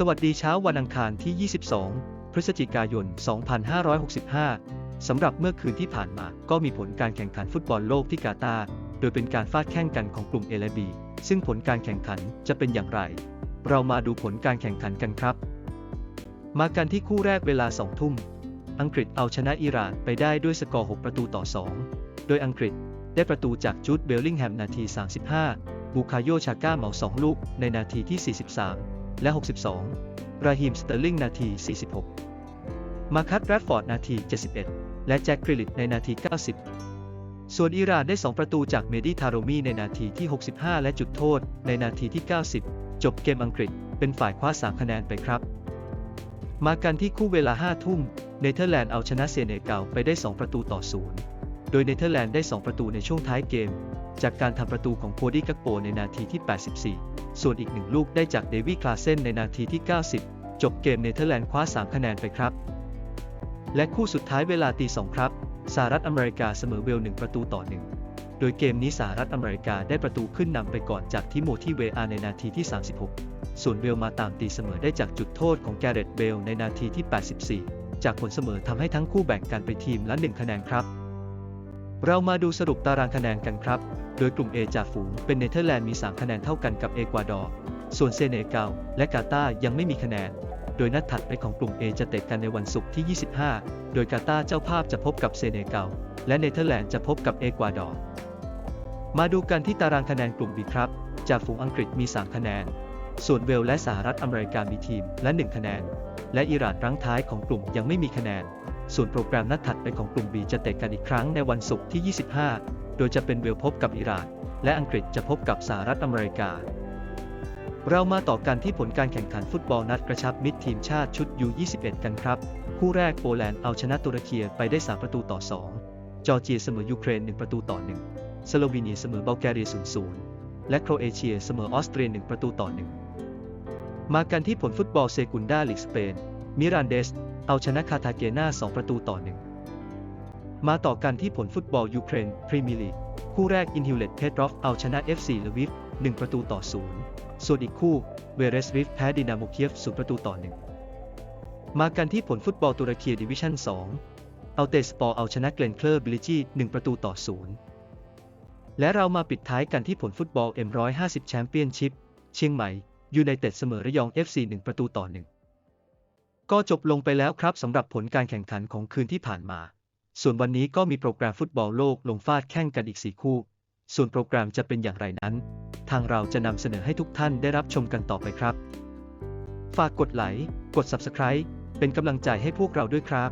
สวัสดีเช้าวันอังคารที่ 22 พฤศจิกายน 2565 สำหรับเมื่อคืนที่ผ่านมา ก็มีผลการแข่งขันฟุตบอลโลกที่กาตาร์ โดยเป็นการฟาดแข่งกันของกลุ่ม A และ B ซึ่งผลการแข่งขันจะเป็นอย่างไร เรามาดูผลการแข่งขันกันครับ มากันที่คู่แรกเวลา 2 ทุ่ม อังกฤษเอาชนะอิหร่านไปได้ด้วยสกอร์ 6 ประตูต่อ 2 โดยอังกฤษได้ประตูจากจูดเบลลิงแฮมนาที 35 บูคาโยชาก้าเหมา 2 ลูกในนาทีที่ 43 และ 62 ราฮิมสเตอร์ลิงนาที 46 มาคัตแรดฟอร์ดนาที 71 และแจ็คกริลิตในนาที 90 ส่วนอิหร่านได้ 2 ประตูจากเมดิทาโรมีในนาทีที่ 65 และจุดโทษในนาทีที่ 90 จบเกมอังกฤษเป็นฝ่ายคว้า 3 คะแนนไปครับ มากันที่คู่เวลา 5 ทุ่ม เนเธอร์แลนด์เอาชนะเซเนกัลไปได้ 2 ประตูต่อ 0 โดยเนเธอร์แลนด์ได้ 2 ประตูในช่วงท้ายเกม จากการทำประตูของโคดี้กักโปในนาทีที่ 84 ส่วนอีกหนึ่งลูกได้จากเดวี่คลาเซนในนาทีที่ 90 จบเกมเนเธอร์แลนด์คว้า 3 คะแนนไปครับ และคู่สุดท้ายเวลาตีสองครับสหรัฐอเมริกาเสมอเวล1ประตูต่อ 1 โดยเกมนี้สหรัฐอเมริกาได้ประตูขึ้นนำไปก่อนจากทิโมธีเวอาในนาทีที่ 36 ส่วนเวลมาตามตีเสมอได้จากจุดโทษของแกเรตเบลในนาทีที่ 84 จากผลเสมอทำให้ทั้งคู่แบ่งกันไปทีมละ 1 คะแนนครับ เรามาดูสรุปตารางคะแนนกันครับ โดยกลุ่ม A จ่าฝูงเป็นเนเธอร์แลนด์มี 3 คะแนนเท่ากันกับเอกวาดอร์ ส่วนเซเนกัลและกาตาร์ยังไม่มีคะแนน โดยนัดถัดไปของกลุ่ม A จะเตะกันในวันศุกร์ที่ 25 โดยกาตาร์เจ้าภาพจะพบกับเซเนกัลและเนเธอร์แลนด์จะพบกับเอกวาดอร์ มาดูกันที่ตารางคะแนนกลุ่ม B ครับจ่าฝูงอังกฤษมี 3 คะแนน ส่วนเวลและสหรัฐอเมริกามีทีมและ 1 คะแนน และอิหร่านรั้งท้ายของกลุ่มยังไม่มีคะแนน ส่วนโปรแกรมนัดถัดไปของกลุ่ม B จะเตะกันอีกครั้งในวันศุกร์ที่ 25 โดยจะเป็นเวลพบกับอิหร่าน และอังกฤษจะพบกับสหรัฐอเมริกา เรามาต่อกันที่ผลการแข่งขันฟุตบอลนัดกระชับมิตรทีมชาติชุด U21 กันครับ คู่แรกโปแลนด์เอาชนะตุรกีไปได้ 3 ประตูต่อ 2 จอร์เจียเสมอยูเครน 1 ประตูต่อ 1 สโลวีเนียเสมอบัลแกเรีย 0-0 และโครเอเชียเสมอออสเตรีย 1 ประตูต่อ 1 มากันที่ผลฟุตบอลเซกุนดาลีกสเปนมิรันเดส เอาชนะคาทาเกนา2 ประตูต่อ1มาต่อกันที่ผลฟุตบอลยูเครนพรีเมียร์ลีก คู่แรกอินฮิวเลตเพทรอฟเอาชนะ FC ลวิฟ 1 ประตูต่อ 0 ส่วนอีกคู่เวเรสริฟแพ้ดินาโมเคียฟ 0 ประตูต่อ 1 มากันที่ผลฟุตบอลตุรกีดิวิชั่น 2 เอาเตสปอร์เอาชนะเกรนเคลอร์บิลิจี1 ประตูต่อ 0 และเรามาปิดท้ายกันที่ผลฟุตบอล M150 แชมเปี้ยนชิพเชียงใหม่ยูไนเต็ดเสมอระยอง FC 1 ประตูต่อ 1 ก็จบลงไปแล้วครับสำหรับผลการแข่งขันของคืนที่ผ่านมา ส่วนวันนี้ก็มีโปรแกรมฟุตบอลโลกลงฟาดแข่งกันอีก 4 คู่ ส่วนโปรแกรมจะเป็นอย่างไรนั้น ทางเราจะนำเสนอให้ทุกท่านได้รับชมกันต่อไปครับ ฝากกดไลค์ กด Subscribe เป็นกำลังใจให้พวกเราด้วยครับ